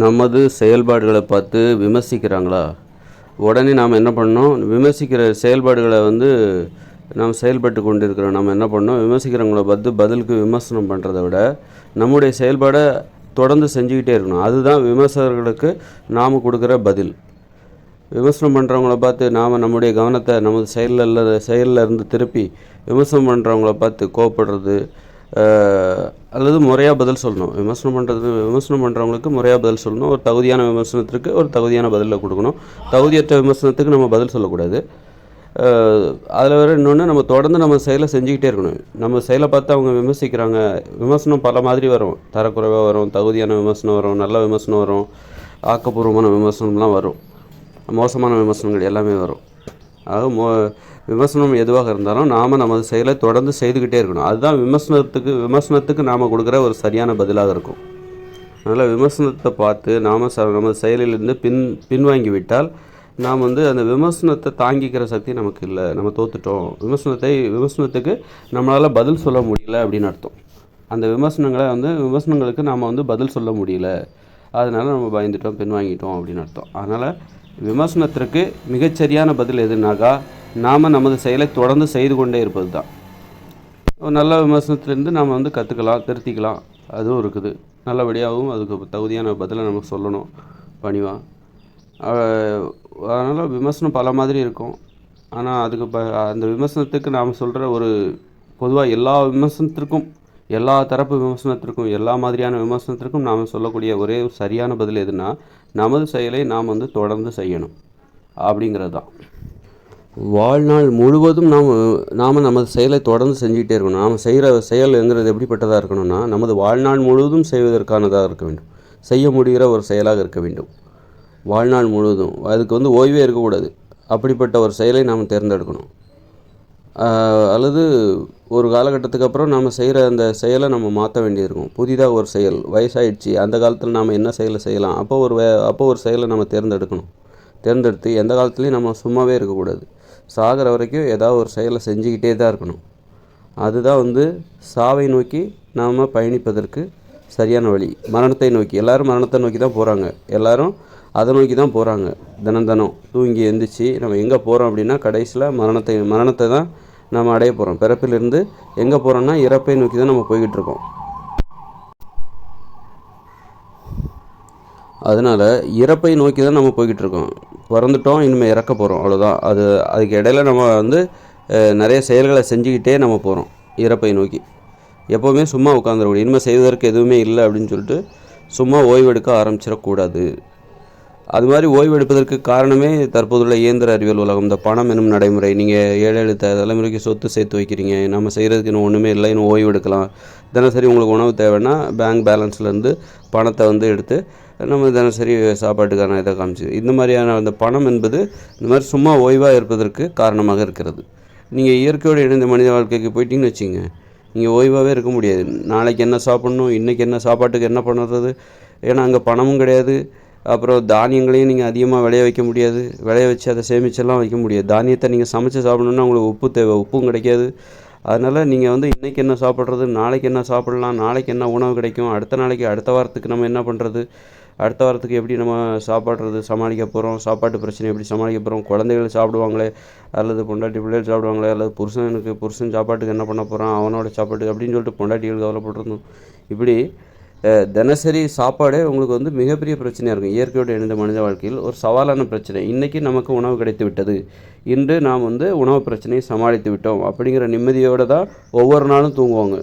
நமது செயல்பாடுகளை பார்த்து விமர்சிக்கிறாங்களா? உடனே நாம் என்ன பண்ணோம் விமர்சிக்கிற செயல்பாடுகளை வந்து நாம் செயல்பட்டு கொண்டிருக்கிறோம். நம்ம என்ன பண்ணோம் விமர்சிக்கிறவங்கள பார்த்து பதிலுக்கு விமர்சனம் பண்ணுறத விட நம்முடைய செயல்பாடை தொடர்ந்து செஞ்சுக்கிட்டே இருக்கணும். அதுதான் விமர்சகர்களுக்கு நாம் கொடுக்குற பதில். விமர்சனம் பண்ணுறவங்கள பார்த்து நாம் நம்முடைய கவனத்தை நமது செயலில் செயலில் இருந்து திருப்பி விமர்சனம் பண்ணுறவங்கள பார்த்து கோவப்படுறது அல்லது முறையாக பதில் சொல்லணும். விமர்சனம் பண்ணுறது விமர்சனம் பண்ணுறவங்களுக்கு முறையாக பதில் சொல்லணும். ஒரு தகுதியான விமர்சனத்திற்கு ஒரு தகுதியான பதிலை கொடுக்கணும். தகுதியற்ற விமர்சனத்துக்கு நம்ம பதில் சொல்லக்கூடாது. அதில் வேறு இன்னொன்று நம்ம தொடர்ந்து நம்ம செயலை செஞ்சுக்கிட்டே இருக்கணும். நம்ம செயலை பார்த்து அவங்க விமர்சிக்கிறாங்க. விமர்சனம் பல மாதிரி வரும். தரக்குறைவாக வரும் தகுதியான விமர்சனம் வரும் நல்ல விமர்சனம் வரும் ஆக்கப்பூர்வமான விமர்சனம்லாம் வரும். மோசமான விமர்சனங்கள் எல்லாமே வரும். ஆக மோ விமர்சனம் எதுவாக இருந்தாலும் நாம் நமது செயலை தொடர்ந்து செய்துக்கிட்டே இருக்கணும். அதுதான் விமர்சனத்துக்கு விமர்சனத்துக்கு நாம் கொடுக்குற ஒரு சரியான பதிலாக இருக்கும். அதனால் விமர்சனத்தை பார்த்து நாம் ச நமது செயலிலிருந்து பின் பின்வாங்கி விட்டால் நாம் வந்து அந்த விமர்சனத்தை தாங்கிக்கிற சக்தி நமக்கு இல்லை. நம்ம தோத்துட்டோம். விமர்சனத்தை விமர்சனத்துக்கு நம்மளால் பதில் சொல்ல முடியல அப்படின்னு அர்த்தம். அந்த விமர்சனங்களை வந்து விமர்சனங்களுக்கு நாம் வந்து பதில் சொல்ல முடியல. அதனால் நம்ம பயந்துட்டோம் பின்வாங்கிட்டோம் அப்படின்னு அர்த்தம். அதனால் விமர்சனத்திற்கு மிகச்சரியான பதில் எதுனாக்கா நாம் நமது செயலை தொடர்ந்து செய்து கொண்டே இருப்பது தான் ஒரு நல்ல விமர்சனத்திலேருந்து நாம் வந்து கற்றுக்கலாம் திருத்திக்கலாம். அதுவும் இருக்குது. நல்லபடியாகவும் அதுக்கு தகுதியான பதிலை நமக்கு சொல்லணும் பணிவாக அதனால் விமர்சனம் பல மாதிரி இருக்கும். ஆனால் அதுக்கு ப அந்த விமர்சனத்துக்கு நாம் சொல்கிற ஒரு பொதுவாக எல்லா விமர்சனத்திற்கும் எல்லா தரப்பு விமர்சனத்திற்கும் எல்லா மாதிரியான விமர்சனத்திற்கும் நாம் சொல்லக்கூடிய ஒரே சரியான பதில் எதுனா நமது செயலை நாம் வந்து தொடர்ந்து செய்யணும். அப்படிங்கிறது தான் வாழ்நாள் முழுவதும் நாம் நாம் நமது செயலை தொடர்ந்து செஞ்சுக்கிட்டே இருக்கணும். நாம் செய்கிற செயல்ங்கிறது எப்படிப்பட்டதாக இருக்கணும்னா நமது வாழ்நாள் முழுவதும் செய்வதற்கானதாக இருக்க வேண்டும். செய்ய முடிகிற ஒரு செயலாக இருக்க வேண்டும். வாழ்நாள் முழுவதும். அதுக்கு வந்து ஓய்வே இருக்கக்கூடாது. அப்படிப்பட்ட ஒரு செயலை நாம் தேர்ந்தெடுக்கணும். அல்லது ஒரு காலகட்டத்துக்கு அப்புறம் நாம் செய்கிற அந்த செயலை நம்ம மாற்ற வேண்டியிருக்கும் புதிதாக ஒரு செயல் வயசாகிடுச்சு அந்த காலத்தில் நாம் என்ன செயலை செய்யலாம்? அப்போ ஒரு வே அப்போ ஒரு செயலை நம்ம தேர்ந்தெடுக்கணும். தேர்ந்தெடுத்து எந்த காலத்துலேயும் நம்ம சும்மாவே இருக்கக்கூடாது. சாகிற வரைக்கும் ஏதாவது ஒரு செயலை செஞ்சுக்கிட்டே தான் இருக்கணும். அதுதான் வந்து சாவை நோக்கி நாம் பயணிப்பதற்கு சரியான வழி. மரணத்தை நோக்கி. எல்லாரும் மரணத்தை நோக்கி தான் போகிறாங்க எல்லோரும் அதை நோக்கி தான் போகிறாங்க தினம் தினம் தூங்கி எந்திரிச்சு நம்ம எங்கே போகிறோம் அப்படின்னா கடைசியில் மரணத்தை மரணத்தை தான் நம்ம அடைய போகிறோம் பிறப்பிலிருந்து எங்கே போகிறோம்னா இறப்பை நோக்கி தான் நம்ம போய்கிட்டு இருக்கோம். அதனால் இறப்பை நோக்கி தான் நம்ம போய்கிட்டு இருக்கோம் பிறந்துட்டோம் இனிமேல் இறக்க போகிறோம் அவ்வளோதான் அது அதுக்கு இடையில நம்ம வந்து நிறைய செயல்களை செஞ்சுக்கிட்டே நம்ம போகிறோம் இறப்பை நோக்கி. எப்போவுமே சும்மா உட்காந்துடக்கூடாது இனிமேல் செய்வதற்கு எதுவுமே இல்லை அப்படின்னு சொல்லிட்டு சும்மா ஓய்வெடுக்க ஆரம்பிச்சிடக்கூடாது. அது மாதிரி ஓய்வெடுப்பதற்கு காரணமே தற்போதுள்ள இயந்திர அறிவியல் உலகம். இந்த பணம் எனும் நடைமுறை. நீங்கள் ஏழு எழுத்த தலைமுறைக்கு சொத்து சேர்த்து வைக்கிறீங்க. நம்ம செய்கிறதுக்கு இன்னும் ஒன்றுமே இல்லை இன்னும் ஓய்வெடுக்கலாம். தினசரி உங்களுக்கு உணவு தேவைன்னா பேங்க் பேலன்ஸ்லேருந்து பணத்தை வந்து எடுத்து நம்ம தினசரி சாப்பாட்டுக்கான இதை காமிச்சு இந்த மாதிரியான அந்த பணம் என்பது இந்த மாதிரி சும்மா ஓய்வாக இருப்பதற்கு காரணமாக இருக்கிறது. நீங்கள் இயற்கையோடு இணைந்த மனித வாழ்க்கைக்கு போயிட்டீங்கன்னு வச்சுங்க நீங்கள் ஓய்வாகவே இருக்க முடியாது. நாளைக்கு என்ன சாப்பிட்ணும் இன்றைக்கி என்ன சாப்பாட்டுக்கு என்ன பண்ணுறது? ஏன்னா அங்கே பணமும் கிடையாது. அப்புறம் தானியங்களையும் நீங்கள் அதிகமாக விளைய வைக்க முடியாது. விளைய வச்சு அதை சேமிச்செல்லாம் வைக்க முடியாது. தானியத்தை நீங்கள் சமைச்சு சாப்பிடணுன்னா உங்களுக்கு உப்பு தேவை. உப்பும் கிடைக்காது. அதனால் நீங்கள் வந்து இன்றைக்கி என்ன சாப்பிட்றது நாளைக்கு என்ன சாப்பிட்லாம் நாளைக்கு என்ன உணவு கிடைக்கும் அடுத்த நாளைக்கு அடுத்த வாரத்துக்கு நம்ம என்ன பண்ணுறது அடுத்த வாரத்துக்கு எப்படி நம்ம சாப்பாடுறது சமாளிக்க போகிறோம் சாப்பாட்டு பிரச்சனை எப்படி சமாளிக்க போகிறோம் குழந்தைகள் சாப்பிடுவாங்களே அல்லது பொண்டாட்டி பிள்ளைகள் சாப்பிடுவாங்களே அல்லது புருஷனுக்கு புருஷன் சாப்பாட்டுக்கு என்ன பண்ண போகிறான் அவனோட சாப்பாட்டுக்கு அப்படின்னு சொல்லிட்டு பொண்டாட்டிகள் கவலைப்பட்டிருந்தோம். இப்படி தினசரி சாப்பாடே உங்களுக்கு வந்து மிகப்பெரிய பிரச்சனையாக இருக்கும். இயற்கையோடு இணைந்த மனித வாழ்க்கையில் ஒரு சவாலான பிரச்சனை. இன்றைக்கி நமக்கு உணவு கிடைத்து விட்டது. இன்று நாம் வந்து உணவு பிரச்சனையை சமாளித்து விட்டோம். அப்படிங்கிற நிம்மதியோடு தான் ஒவ்வொரு நாளும் தூங்குவாங்க.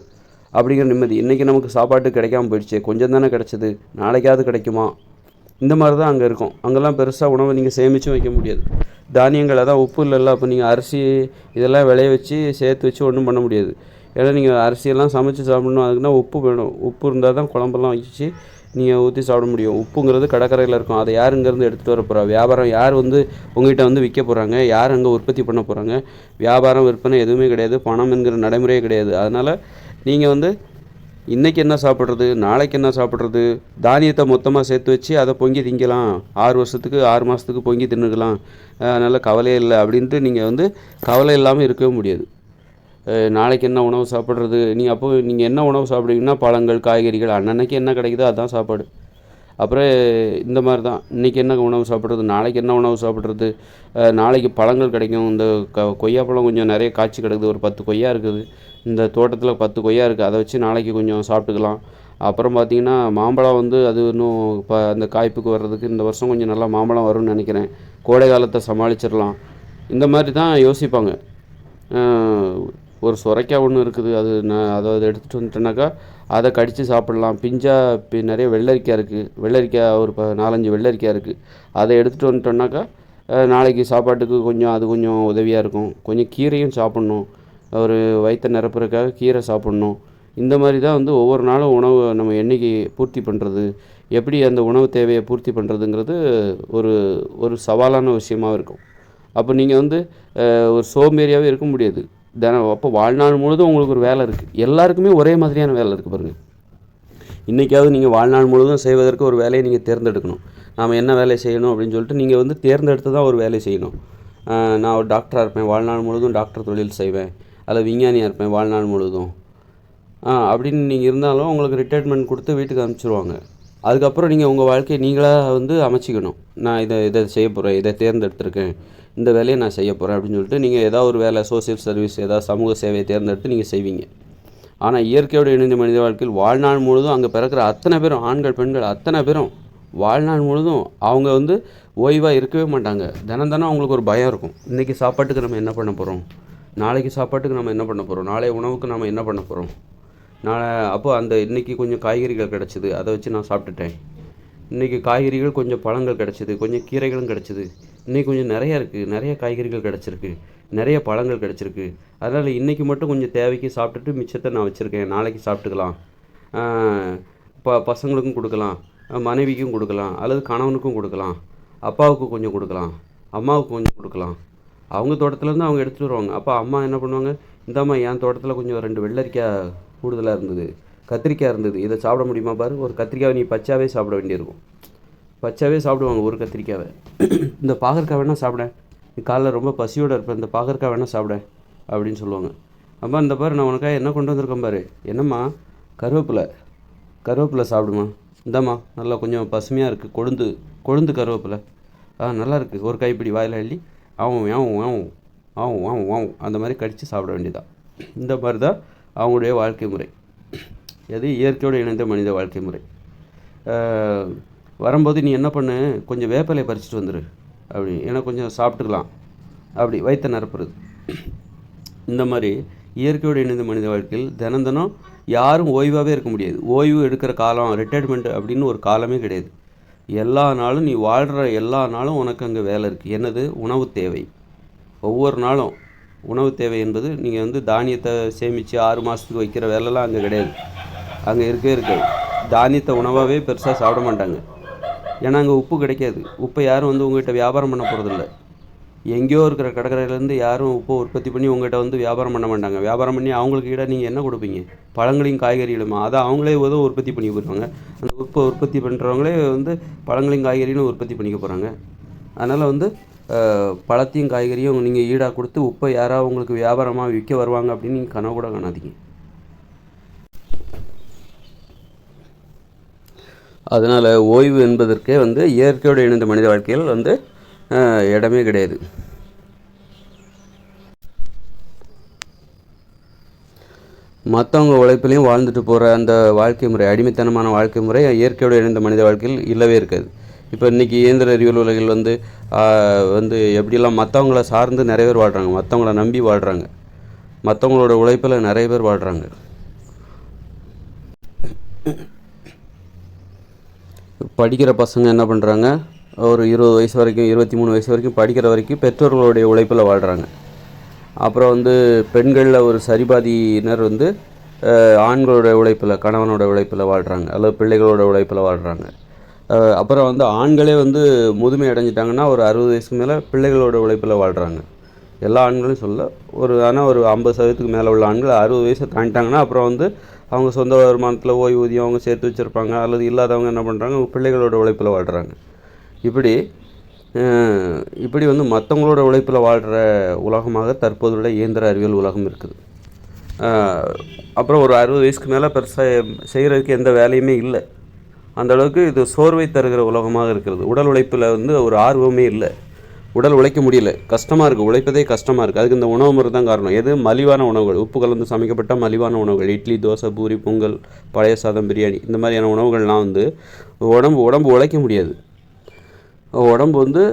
அப்படிங்கிற நிம்மதி. இன்றைக்கி நமக்கு சாப்பாட்டு கிடைக்காம போயிடுச்சு கொஞ்சம் தானே கிடச்சிது நாளைக்காவது கிடைக்குமா? இந்த மாதிரி தான் அங்கே இருக்கும். அங்கெல்லாம் பெருசாக உணவை நீங்கள் சேமிச்சும் வைக்க முடியாது. தானியங்கள் அதான் உப்பு இல்லைல்ல அப்போ நீங்கள் அரிசி இதெல்லாம் விளைய வச்சு சேர்த்து வச்சு ஒன்றும் பண்ண முடியாது. ஏன்னா நீங்கள் அரிசியெல்லாம் சமைச்சு சாப்பிடணும் அதுக்குன்னா உப்பு வேணும். உப்பு இருந்தால் தான் குழம்பெல்லாம் வச்சு நீங்கள் ஊற்றி சாப்பிட முடியும். உப்புங்கிறது கடற்கரையில் இருக்கும். அதை யார் இங்கேருந்து எடுத்துகிட்டு வர போகிறா வியாபாரம் யார் வந்து உங்ககிட்ட வந்து விற்க போகிறாங்க யார் அங்கே உற்பத்தி பண்ண போகிறாங்க வியாபாரம் விற்பனை எதுவுமே கிடையாது. பணம் என்கிற நடைமுறையே கிடையாது. அதனால் நீங்கள் வந்து இன்றைக்கி என்ன சாப்பிட்றது நாளைக்கு என்ன சாப்பிட்றது தானியத்தை மொத்தமாக சேர்த்து வச்சு அதை பொங்கி திங்கலாம். ஆறு வருஷத்துக்கு ஆறு மாதத்துக்கு பொங்கி தின்னுக்கலாம். அதனால் கவலையே இல்லை அப்படின்ட்டு நீங்கள் வந்து கவலை இல்லாமல் இருக்கவே முடியாது. நாளைக்கு என்ன உணவு சாப்பிட்றது நீ அப்போ நீங்கள் என்ன உணவு சாப்பிடுவீங்கன்னா பழங்கள் காய்கறிகள் அன்னன்னைக்கு என்ன கிடைக்குதோ அதுதான் சாப்பாடு. அப்புறம் இந்த மாதிரி தான். இன்றைக்கி என்ன உணவு சாப்பிட்றது? நாளைக்கு என்ன உணவு சாப்பிட்றது? நாளைக்கு பழங்கள் கிடைக்கும். இந்த க கொய்யாப்பழம் கொஞ்சம் நிறைய காய்ச்சி கிடக்குது. ஒரு பத்து கொய்யா இருக்குது. இந்த தோட்டத்தில் பத்து கொய்யா இருக்குது அதை வச்சு நாளைக்கு கொஞ்சம் சாப்பிட்டுக்கலாம். அப்புறம் பார்த்தீங்கன்னா மாம்பழம் வந்து அது இன்னும் இப்போ அந்த காய்ப்புக்கு வர்றதுக்கு இந்த வருஷம் கொஞ்சம் நல்லா மாம்பழம் வரும்னு நினைக்கிறேன். கோடை காலத்தை சமாளிச்சிடலாம். இந்த மாதிரி தான் யோசிப்பாங்க. ஒரு சுரைக்காய் ஒன்று இருக்குது. அது நான் அதை அதை எடுத்துகிட்டு வந்துட்டேனாக்கா அதை கடித்து சாப்பிட்லாம். பிஞ்சா பி நிறைய வெள்ளரிக்காய் இருக்குது வெள்ளரிக்காய் ஒரு ப நாலஞ்சு வெள்ளரிக்காய் இருக்குது அதை எடுத்துகிட்டு வந்துட்டோம்னாக்கா நாளைக்கு சாப்பாட்டுக்கு கொஞ்சம் அது கொஞ்சம் உதவியாக இருக்கும். கொஞ்சம் கீரையும் சாப்பிட்ணும். ஒரு வயிற்றை நிரப்புறதுக்காக கீரை சாப்பிட்ணும். இந்த மாதிரி தான் வந்து ஒவ்வொரு நாளும் உணவு நம்ம என்றைக்கு பூர்த்தி பண்ணுறது எப்படி அந்த உணவு தேவையை பூர்த்தி பண்ணுறதுங்கிறது ஒரு ஒரு சவாலான விஷயமாக இருக்கும். அப்போ நீங்கள் வந்து ஒரு சோம்பேறியாகவே இருக்க முடியாது. தினம் அப்போ வாழ்நாள் முழுதும் உங்களுக்கு ஒரு வேலை இருக்குது எல்லாருக்குமே ஒரே மாதிரியான வேலை இருக்குது பாருங்கள் இன்றைக்காவது நீங்கள் வாழ்நாள் முழுவதும் செய்வதற்கு ஒரு வேலையை நீங்கள் தேர்ந்தெடுக்கணும். நாம் என்ன வேலை செய்யணும் அப்படின்னு சொல்லிட்டு நீங்கள் வந்து தேர்ந்தெடுத்து தான் ஒரு வேலை செய்யணும். நான் ஒரு டாக்டராக இருப்பேன். வாழ்நாள் முழுவதும் டாக்டர் தொழில் செய்வேன். அதில் விஞ்ஞானியாக இருப்பேன். வாழ்நாள் முழுவதும் அப்படின்னு நீங்கள் இருந்தாலும் உங்களுக்கு ரிட்டையர்மெண்ட் கொடுத்து வீட்டுக்கு அனுப்பிச்சிருவாங்க. அதுக்கப்புறம் நீங்கள் உங்கள் வாழ்க்கையை நீங்களாக வந்து அமைச்சிக்கணும். நான் இதை இதை செய்ய போகிறேன் இதை தேர்ந்தெடுத்திருக்கேன். இந்த வேலையை நான் செய்ய போகிறேன் அப்படின்னு சொல்லிட்டு நீங்கள் ஏதாவது ஒரு வேலை சோசியல் சர்வீஸ் ஏதாவது சமூக சேவையை தேர்ந்தெடுத்து நீங்கள் செய்வீங்க. ஆனால் இயற்கையோடு இணைந்த மனித வாழ்க்கையில் வாழ்நாள் முழுதும் அங்கே பிறக்கிற அத்தனை பேரும் ஆண்கள் பெண்கள் அத்தனை பேரும் வாழ்நாள் முழுதும் அவங்க வந்து ஓய்வாக இருக்கவே மாட்டாங்க. தினம் தினம் அவங்களுக்கு ஒரு பயம் இருக்கும். இன்றைக்கி சாப்பாட்டுக்கு நம்ம என்ன பண்ண போகிறோம் நாளைக்கு சாப்பாட்டுக்கு நம்ம என்ன பண்ண போகிறோம் நாளைய உணவுக்கு நம்ம என்ன பண்ண போகிறோம் நான் அப்போ அந்த இன்றைக்கி கொஞ்சம் காய்கறிகள் கிடச்சிது அதை வச்சு நான் சாப்பிட்டுட்டேன். இன்றைக்கி காய்கறிகள் கொஞ்சம் பழங்கள் கிடச்சிது கொஞ்சம் கீரைகளும் கிடச்சிது. இன்றைக்கி கொஞ்சம் நிறையா இருக்குது நிறைய காய்கறிகள் கிடச்சிருக்கு நிறைய பழங்கள் கிடச்சிருக்கு. அதனால் இன்றைக்கி மட்டும் கொஞ்சம் தேவைக்கு சாப்பிட்டுட்டு மிச்சத்தை நான் வச்சுருக்கேன். நாளைக்கு சாப்பிட்டுக்கலாம். ப பசங்களுக்கும் கொடுக்கலாம் மனைவிக்கும் கொடுக்கலாம் அல்லது கணவனுக்கும் கொடுக்கலாம் அப்பாவுக்கு கொஞ்சம் கொடுக்கலாம் அம்மாவுக்கு கொஞ்சம் கொடுக்கலாம். அவங்க தோட்டத்துலேருந்து அவங்க எடுத்துகிட்டு வருவாங்க. அப்போ அம்மா என்ன பண்ணுவாங்க? இந்தாம்மா என் தோட்டத்தில் கொஞ்சம் ரெண்டு வெள்ளரிக்காய் கூடுதலாக இருந்தது. கத்திரிக்காய் இருந்தது. இதை சாப்பிட முடியுமா பாரு? ஒரு கத்திரிக்காய் நீ பச்சாவே சாப்பிட வேண்டியிருக்கும். பச்சாவே சாப்பிடுவாங்க ஒரு கத்திரிக்காவை. இந்த பாகற்காய் வேணால் சாப்பிட. நீ காலைல ரொம்ப பசியோடு இருப்பேன் இந்த பாகற்காய் வேணால் சாப்பிட அப்படின்னு சொல்லுவாங்க. அப்போ இந்த பாரு நான் உனக்காக என்ன கொண்டு வந்திருக்கேன் பாரு. என்னம்மா? கருவேப்பிலை. கருவேப்பிலை சாப்பிடுமா? இந்தாம்மா நல்லா கொஞ்சம் பசுமையாக இருக்குது கொழுந்து கொழுந்து கருவேப்பிலை. ஆ நல்லா இருக்குது ஒரு கைப்பிடி வாயில் அள்ளி ஆவும் ஆவும் ஆவும் ஆவும் ஆவும் ஆவும் அந்த மாதிரி கடித்து சாப்பிட வேண்டியதான் இந்த மாதிரி தான் அவங்களுடைய வாழ்க்கை முறை. எது இயற்கையோடு இணைந்த மனித வாழ்க்கை முறை. வரும்போது நீ என்ன பண்ணு? கொஞ்சம் வேப்பிலையை பறிச்சுட்டு வந்துடு அப்படி ஏன்னா கொஞ்சம் சாப்பிட்டுக்கலாம். அப்படி வயிற்ற நிரப்புறது. இந்த மாதிரி இயற்கையோடு இணைந்த மனித வாழ்க்கையில் தினம் தினம் யாரும் ஓய்வாகவே இருக்க முடியாது. ஓய்வு எடுக்கிற காலம் ரிட்டையர்மெண்ட் அப்படின்னு ஒரு காலமே கிடையாது. எல்லா நாளும் நீ வாழ்கிற எல்லா நாளும் உனக்கு அங்கே வேலை இருக்குது என்னது? உணவு தேவை. ஒவ்வொரு நாளும். உணவு தேவை என்பது நீங்கள் வந்து தானியத்தை சேமித்து ஆறு மாதத்துக்கு வைக்கிற வேலைலாம் அங்கே கிடையாது. அங்கே இருக்கவே இருக்காது. தானியத்தை உணவாகவே பெருசாக சாப்பிட மாட்டாங்க. ஏன்னா அங்கே உப்பு கிடைக்காது. உப்பை யாரும் வந்து உங்கள்கிட்ட வியாபாரம் பண்ண போகிறதில்ல எங்கேயோ இருக்கிற கடற்கரையிலேருந்து யாரும் உப்பை உற்பத்தி பண்ணி உங்கள்கிட்ட வந்து வியாபாரம் பண்ண மாட்டாங்க. வியாபாரம் பண்ணி அவங்களுக்கு ஈடாக நீங்கள் என்ன கொடுப்பீங்க? பழங்களையும் காய்கறிகளுமா? அதை அவங்களே உதவ உற்பத்தி பண்ணி போயிடுவாங்க. அந்த உப்பை உற்பத்தி பண்ணுறவங்களே வந்து பழங்களையும் காய்கறிகளும் உற்பத்தி பண்ணிக்க போகிறாங்க. அதனால் வந்து பழத்தையும் காய்கறியும் நீங்கள் ஈடாக கொடுத்து உப்பை யாராவது உங்களுக்கு வியாபாரமாக விற்க வருவாங்க அப்படின்னு நீங்கள் கனவு கூட காணாதீங்க. அதனால் ஓய்வு என்பதற்கே வந்து இயற்கையோடு இணைந்த மனித வாழ்க்கையில் வந்து இடமே கிடையாது. மற்றவங்க உழைப்பிலையும் வாழ்ந்துட்டு போகிற அந்த வாழ்க்கை முறை அடிமைத்தனமான வாழ்க்கை முறை இயற்கையோடு இணைந்த மனித வாழ்க்கையில் இல்லவே இருக்காது. இப்போ இன்றைக்கி இயந்திர அறிவியல் உலகில் வந்து வந்து எப்படிலாம் மற்றவங்கள சார்ந்து நிறைய பேர் வாழ்கிறாங்க மற்றவங்கள நம்பி வாழ்கிறாங்க மற்றவங்களோட உழைப்பில் நிறைய பேர் வாழ்கிறாங்க படிக்கிற பசங்க என்ன பண்ணுறாங்க ஒரு இருபது வயசு வரைக்கும் இருபத்தி மூணு வயசு வரைக்கும் படிக்கிற வரைக்கும் பெற்றோர்களுடைய உழைப்பில் வாழ்கிறாங்க அப்புறம் வந்து பெண்களில் ஒரு சரிபாதியினர் வந்து ஆண்களோட உழைப்பில் கணவனோட உழைப்பில் வாழ்கிறாங்க அல்லது பிள்ளைகளோட உழைப்பில் வாழ்கிறாங்க அப்புறம் வந்து ஆண்களே வந்து முதுமை அடைஞ்சிட்டாங்கன்னா ஒரு அறுபது வயசுக்கு மேலே பிள்ளைகளோட உழைப்பில் வாழ்கிறாங்க எல்லா ஆண்களும் சொல்ல ஒரு ஆனால் ஒரு ஐம்பது சதவீதத்துக்கு மேலே உள்ள ஆண்கள் அறுபது வயசை தாண்டிட்டாங்கன்னா அப்புறம் வந்து அவங்க சொந்த வருமானத்தில் ஓய்வூதியம் அவங்க சேர்த்து வச்சுருப்பாங்க அல்லது இல்லாதவங்க என்ன பண்ணுறாங்க பிள்ளைகளோட உழைப்பில் வாழ்கிறாங்க இப்படி இப்படி வந்து மற்றவங்களோட உழைப்பில் வாழ்கிற உலகமாக தற்போதுள்ள இயந்திர அறிவியல் உலகம் இருக்குது. அப்புறம் ஒரு அறுபது வயசுக்கு மேலே பெருசாக செய்கிறதுக்கு எந்த வேலையுமே இல்லை. அந்த அளவுக்கு இது சோர்வை தருகிற உலகமாக இருக்கிறது. உடல் உழைப்பில் வந்து ஒரு ஆர்வமே இல்லை. உடல் உழைக்க முடியல. கஷ்டமாக இருக்குது உழைப்பதே கஷ்டமாக இருக்குது அதுக்கு இந்த உணவு முறை தான் காரணம். எது? மலிவான உணவுகள். உப்பு கலந்து சமைக்கப்பட்ட மலிவான உணவுகள். இட்லி தோசை பூரி பொங்கல் பழைய சாதம் பிரியாணி. இந்த மாதிரியான உணவுகள்லாம் வந்து உடம்பு உடம்பு உழைக்க முடியாது. உடம்பு வந்து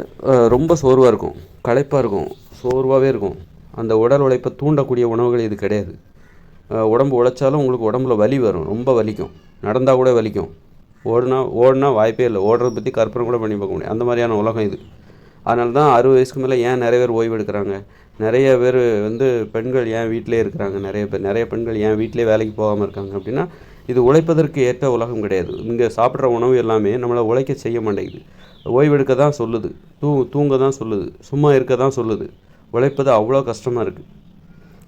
ரொம்ப சோர்வாக இருக்கும். களைப்பாக இருக்கும். சோர்வாகவே இருக்கும். அந்த உடல் உழைப்பை தூண்டக்கூடிய உணவுகள் இது கிடையாது. உடம்பு உழைச்சாலும் உங்களுக்கு உடம்புல வலி வரும். ரொம்ப வலிக்கும். நடந்தால் கூட வலிக்கும். ஓடுனா ஓடுனா வாய்ப்பே இல்லை. ஓடுறத பற்றி கற்பனை கூட பண்ணி பார்க்க முடியும். அந்த மாதிரியான உலகம் இது. அதனால தான் அறுபது வயசுக்கு மேலே ஏன் நிறைய பேர் ஓய்வு எடுக்கிறாங்க? நிறைய பேர் வந்து பெண்கள் ஏன் வீட்டிலே இருக்கிறாங்க? நிறைய பேர் நிறைய பெண்கள் ஏன் வீட்டிலே வேலைக்கு போகாமல் இருக்காங்க? அப்படின்னா இது உழைப்பதற்கு ஏற்ற உலகம் கிடையாது. இங்கே சாப்பிட்ற உணவு எல்லாமே நம்மளை உழைக்க செய்ய மாட்டேங்குது. ஓய்வெடுக்க தான் சொல்லுது. தூ தூங்க தான் சொல்லுது. சும்மா இருக்க தான் சொல்லுது. உழைப்பது அவ்வளோ கஷ்டமாக இருக்குது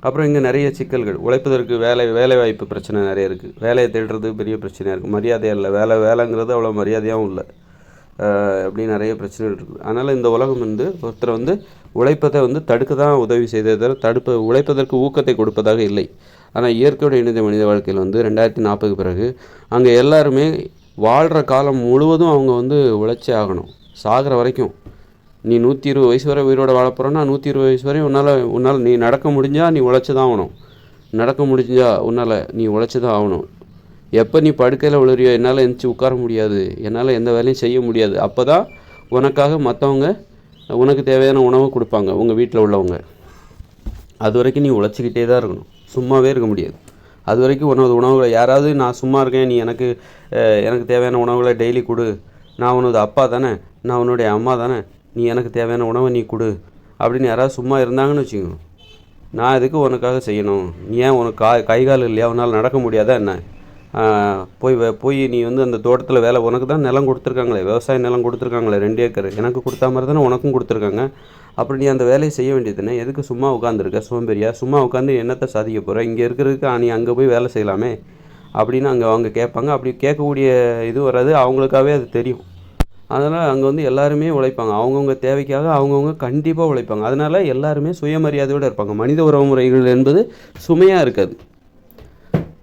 அப்புறம் இங்கே நிறைய சிக்கல்கள். உழைப்பதற்கு வேலை வேலை வாய்ப்பு பிரச்சனை நிறைய இருக்குது வேலையை தேடுறது பெரிய பிரச்சனையாக இருக்குது மரியாதையாக இல்லை. வேலை வேலைங்கிறது அவ்வளோ மரியாதையாகவும் இல்லை. அப்படி நிறைய பிரச்சனைகள் இருக்குது அதனால் இந்த உலகம் வந்து ஒருத்தர் வந்து உழைப்பதை வந்து தடுக்க தான் உதவி செய்ததை தவிர தடுப்பு உழைப்பதற்கு ஊக்கத்தை கொடுப்பதாக இல்லை. ஆனால் இயற்கையோட இணைந்த மனித வாழ்க்கையில் வந்து ரெண்டாயிரத்தி நாற்பதுக்கு பிறகு அங்கே எல்லாருமே வாழ்கிற காலம் முழுவதும் அவங்க வந்து உழைச்சே ஆகணும். சாகிற வரைக்கும். நீ நூற்றி இருபது வயசு வரை உயிரோட வாழ போகிறோன்னா நூற்றி இருபது வயசு வரை உன்னால் உன்னால் நீ நடக்க முடிஞ்சால் நீ உழைச்சி தான் ஆகணும். நடக்க முடிஞ்சா உன்னால் நீ உழைச்சி தான் ஆகணும். எப்போ நீ படுக்கையில் உளறியோ என்னால் எந்திச்சு உட்கார முடியாது. என்னால் எந்த வேலையும் செய்ய முடியாது. அப்போ தான் உனக்காக மற்றவங்க உனக்கு தேவையான உணவு கொடுப்பாங்க உங்கள் வீட்டில் உள்ளவங்க. அது வரைக்கும் நீ உழைச்சிக்கிட்டே தான் இருக்கணும். சும்மாவே இருக்க முடியாது. அது வரைக்கும் உனது உணவுகளை யாராவது நான் சும்மா இருக்கேன் நீ எனக்கு எனக்கு தேவையான உணவுகளை டெய்லி கொடு. நான் உனது அப்பா தானே நான் உன்னுடைய அம்மா தானே. நீ எனக்கு தேவையான உணவை நீ கொடு அப்படின்னு யாராவது சும்மா இருந்தாங்கன்னு வச்சுக்கோங்க நான் எதுக்கு உனக்காக செய்யணும்? நீ ஏன் உனக்கு கா கை கால் இல்லையா? உன்னால் நடக்க முடியாதா என்ன? போய் போய் நீ வந்து அந்த தோட்டத்தில் வேலை உனக்கு தான் நிலம் கொடுத்துருக்காங்களே விவசாய நிலம் கொடுத்துருக்காங்களே ரெண்டு ஏக்கர். எனக்கு கொடுத்தா மாதிரி தானே உனக்கும் கொடுத்துருக்காங்க. அப்படி நீ அந்த வேலையை செய்ய வேண்டியது எதுக்கு சும்மா உட்காந்துருக்க சோம்பேறியா? சும்மா உட்காந்து என்னத்தை சாதிக்க போகிற இங்கே இருக்கிறதுக்கு நீ அங்கே போய் வேலை செய்யலாமே அப்படின்னு அங்கே அவங்க கேட்பாங்க. அப்படி கேட்கக்கூடிய இது வராது அவங்களுக்காகவே அது தெரியும். அதனால் அங்கே வந்து எல்லாருமே உழைப்பாங்க. அவங்கவுங்க தேவைக்காக அவங்கவுங்க கண்டிப்பாக உழைப்பாங்க. அதனால் எல்லாருமே சுயமரியாதையோடு இருப்பாங்க. மனித உறவு முறைகள் என்பது சுமையாக இருக்காது.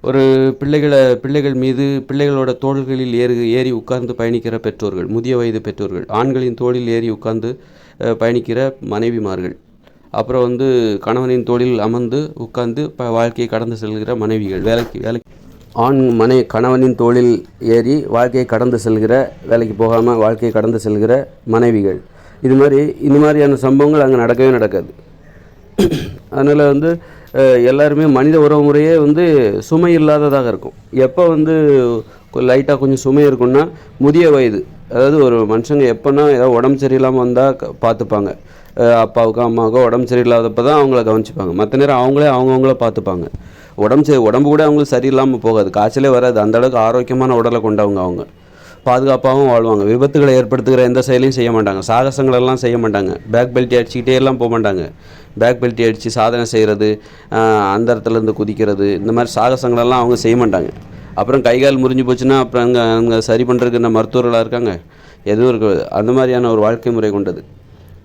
ஒரு பிள்ளைகளை பிள்ளைகள் மீது பிள்ளைகளோட தோள்களில் ஏறி ஏறி உட்கார்ந்து பயணிக்கிற பெற்றோர்கள் முதிய வயது பெற்றோர்கள் ஆண்களின் தோளில் ஏறி உட்கார்ந்து பயணிக்கிற மனைவிமார்கள் அப்புறம் வந்து கணவனின் தோளில் அமர்ந்து உட்கார்ந்து ப வாழ்க்கையை கடந்து செல்கிற மனைவிகள் வேலைக்கு வேலைக்கு ஆண் மனை கணவனின் தோளில் ஏறி வாழ்க்கையை கடந்து செல்கிற வேலைக்கு போகாமல் வாழ்க்கையை கடந்து செல்கிற மனைவிகள். இது மாதிரி இந்த மாதிரியான சம்பவங்கள் அங்கே நடக்கவே நடக்காது. அதனால் வந்து எல்லாருமே மனித உறவு முறையே வந்து சுமை இல்லாததாக இருக்கும். எப்போ வந்து லைட்டாக கொஞ்சம் சுமை இருக்கும்னா முதிய வயது. அதாவது ஒரு மனுஷங்க எப்போன்னா ஏதாவது உடம்பு சரியில்லாமல் வந்தால் பார்த்துப்பாங்க அப்பாவுக்கோ அம்மாவுக்கோ உடம்பு சரியில்லாதப்போ தான் அவங்கள கவனிச்சுப்பாங்க. மற்ற நேரம் அவங்களே அவங்கவுங்கள பார்த்துப்பாங்க உடம்பு சரி உடம்பு கூட அவங்களுக்கு சரியில்லாமல் போகாது. காய்ச்சலே வராது. அந்த அளவுக்கு ஆரோக்கியமான உடலை கொண்டவங்க அவங்க. பாதுகாப்பாகவும் வாழ்வாங்க. விபத்துகளை ஏற்படுத்துகிற எந்த செயலையும் செய்ய மாட்டாங்க. சாகசங்களெல்லாம் செய்ய மாட்டாங்க. பேக் பெல்ட்டி அடிச்சுக்கிட்டே எல்லாம் போக மாட்டாங்க. பேக் பெல்ட்டி அடித்து சாதனை செய்கிறது அந்த இடத்துல இருந்து குதிக்கிறது இந்த மாதிரி சாகசங்களெல்லாம் அவங்க செய்ய மாட்டாங்க. அப்புறம் கை கால் முறிஞ்சு போச்சுன்னா அப்புறம் அங்கே அங்கே சரி பண்ணுறதுக்கு இந்த மருத்துவர்களாக இருக்காங்க? எதுவும் இருக்காது. அந்த மாதிரியான ஒரு வாழ்க்கை முறை கொண்டது.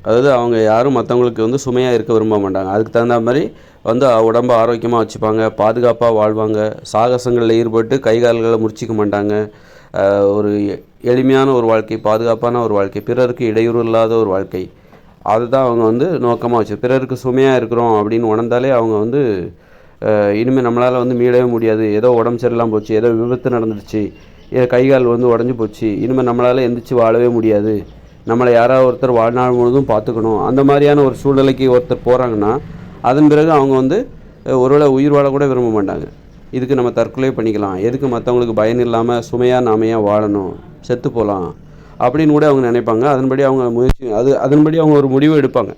அதாவது அவங்க யாரும் மற்றவங்களுக்கு வந்து சுமையாக இருக்க விரும்ப மாட்டாங்க. அதுக்கு தகுந்த மாதிரி வந்து உடம்ப ஆரோக்கியமாக வச்சுப்பாங்க பாதுகாப்பாக வாழ்வாங்க. சாகசங்களில் ஈடுபட்டு கை கால்களை முறிச்சிக்க மாட்டாங்க. ஒரு எளிமையான ஒரு வாழ்க்கை பாதுகாப்பான ஒரு வாழ்க்கை பிறருக்கு இடையூறு இல்லாத ஒரு வாழ்க்கை. அதுதான் அவங்க வந்து நோக்கமாக வச்சு பிறருக்கு சுமையாக இருக்கிறோம் அப்படின்னு உணர்ந்தாலே அவங்க வந்து இனிமேல் நம்மளால் வந்து மீளவே முடியாது. ஏதோ உடம்பு சரியில்லாமல் போச்சு ஏதோ விபத்து நடந்துருச்சு. ஏ கை கால் வந்து உடஞ்சி போச்சு. இனிமேல் நம்மளால் எந்திரிச்சு வாழவே முடியாது. நம்மளை யாராவது ஒருத்தர் வாழ்நாள் முழுதும் பார்த்துக்கணும். அந்த மாதிரியான ஒரு சூழ்நிலைக்கு ஒருத்தர் போகிறாங்கன்னா அதன் பிறகு அவங்க வந்து ஒருவேளை உயிர் வாழ கூட விரும்ப மாட்டாங்க. இதுக்கு நம்ம தற்கொலை பண்ணிக்கலாம். எதுக்கு மற்றவங்களுக்கு பயன் இல்லாமல் சுமையாக நாமையாக வாழணும்? செத்து போகலாம் அப்படின்னு கூட அவங்க நினைப்பாங்க. அதன்படி அவங்க முயற்சி அது அதன்படி அவங்க ஒரு முடிவு எடுப்பாங்க.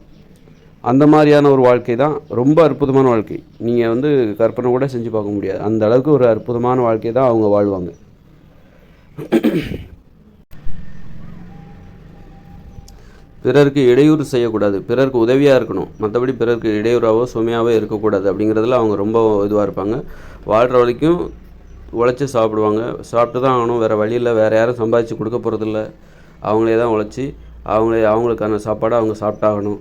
அந்த மாதிரியான ஒரு வாழ்க்கை தான் ரொம்ப அற்புதமான வாழ்க்கை. நீங்கள் வந்து கற்பனை கூட செஞ்சு பார்க்க முடியாது. அந்த அளவுக்கு ஒரு அற்புதமான வாழ்க்கை தான் அவங்க வாழ்வாங்க. பிறருக்கு இடையூறு செய்யக்கூடாது. பிறருக்கு உதவியாக இருக்கணும். மற்றபடி பிறருக்கு இடையூறாவோ சுமையாகவோ இருக்கக்கூடாது அப்படிங்கிறதுல அவங்க ரொம்ப இதுவாக இருப்பாங்க. வாழ்கிற வரைக்கும் உழைச்சி சாப்பிடுவாங்க. சாப்பிட்டு தான் ஆகணும். வேறு வழியில் வேறு யாரும் சம்பாதிச்சு கொடுக்க போகிறதில்ல அவங்களே தான் உழைச்சி அவங்களே அவங்களுக்கான சாப்பாடை அவங்க சாப்பிட்டாகணும்.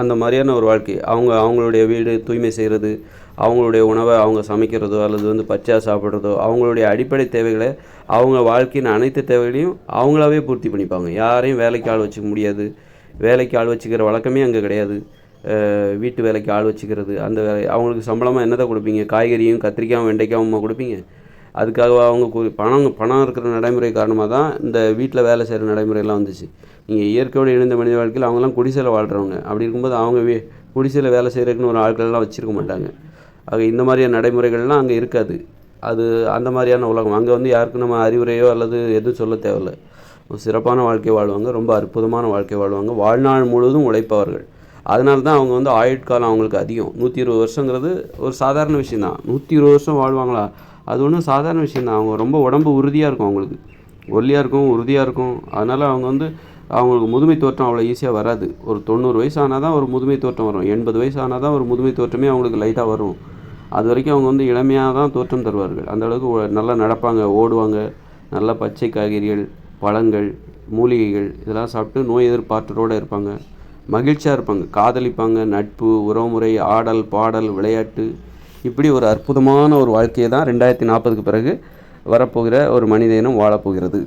அந்த மாதிரியான ஒரு வாழ்க்கை. அவங்க அவங்களுடைய வீடு தூய்மை செய்கிறது அவங்களுடைய உணவை அவங்க சமைக்கிறதோ அல்லது வந்து பச்சையாக சாப்பிட்றதோ அவங்களுடைய அடிப்படை தேவைகளை அவங்க வாழ்க்கையின் அனைத்து தேவைகளையும் அவங்களாவே பூர்த்தி பண்ணிப்பாங்க. யாரையும் வேலைக்கு ஆள் வச்சுக்க முடியாது. வேலைக்கு ஆள் வச்சுக்கிற வழக்கமே அங்கே கிடையாது. வீட்டு வேலைக்கு ஆள் வச்சுக்கிறது அந்த வேலை அவங்களுக்கு சம்பளமாக என்னதான் கொடுப்பீங்க? காய்கறியும் கத்திரிக்காயும் வெண்டைக்காயும் கொடுப்பீங்க? அதுக்காக அவங்க கு- பணம் பணம் இருக்கிற நடைமுறை காரணமாக தான் இந்த வீட்டில் வேலை செய்கிற நடைமுறையெல்லாம் வந்துச்சு. நீங்கள் இயற்கையோடு இணைந்த மனித வாழ்க்கையில் அவங்களாம் குடிசையில் வாழ்கிறவங்க அப்படி இருக்கும்போது அவங்க வீ குடிசையில் வேலை செய்கிறதுக்குன்னு ஒரு ஆட்கள்லாம் வச்சுருக்க மாட்டாங்க. ஆக இந்த மாதிரியான நடைமுறைகள்லாம் அங்கே இருக்காது. அது அந்த மாதிரியான உலகம். அங்கே வந்து யாருக்கும் நம்ம அறிவுரையோ அல்லது எதுவும் சொல்ல தேவையில்ல. சிறப்பான வாழ்க்கை வாழ்வாங்க ரொம்ப அற்புதமான வாழ்க்கை வாழ்வாங்க. வாழ்நாள் முழுவதும் உழைப்பவர்கள். அதனால தான் அவங்க வந்து ஆயுட்காலம் அவங்களுக்கு அதிகம். நூற்றி இருபது வருஷங்கிறது ஒரு சாதாரண விஷயந்தான் நூற்றி இருபது வருஷம் வாழ்வாங்களா? அது ஒன்றும் சாதாரண விஷயந்தான் அவங்க ரொம்ப உடம்பு உறுதியாக இருக்கும் அவங்களுக்கு. ஒல்லியாக இருக்கும் உறுதியாக இருக்கும். அதனால் அவங்க வந்து அவங்களுக்கு முதுமை தோற்றம் அவ்வளோ ஈஸியாக வராது. ஒரு தொண்ணூறு வயசு ஆனால் தான் ஒரு முதுமை தோற்றம் வரும். எண்பது வயசு ஆனால் தான் ஒரு முதுமை தோற்றமே அவங்களுக்கு லைட்டாக வரும். அது வரைக்கும் அவங்க வந்து இளமையாக தான் தோற்றம் தருவார்கள். அந்த அளவுக்கு நல்லா நடப்பாங்க. ஓடுவாங்க. நல்லா பச்சை காய்கறிகள் பழங்கள் மூலிகைகள் இதெல்லாம் சாப்பிட்டு நோய் எதிர்பார்த்தரோடு இருப்பாங்க. மகிழ்ச்சியாக இருப்பாங்க. காதலிப்பாங்க. நட்பு உறவுமுறை ஆடல் பாடல் விளையாட்டு இப்படி ஒரு அற்புதமான ஒரு வாழ்க்கையை தான் ரெண்டாயிரத்தி நாற்பதுக்கு பிறகு வரப்போகிற ஒரு மனித இனம் வாழப்போகிறது.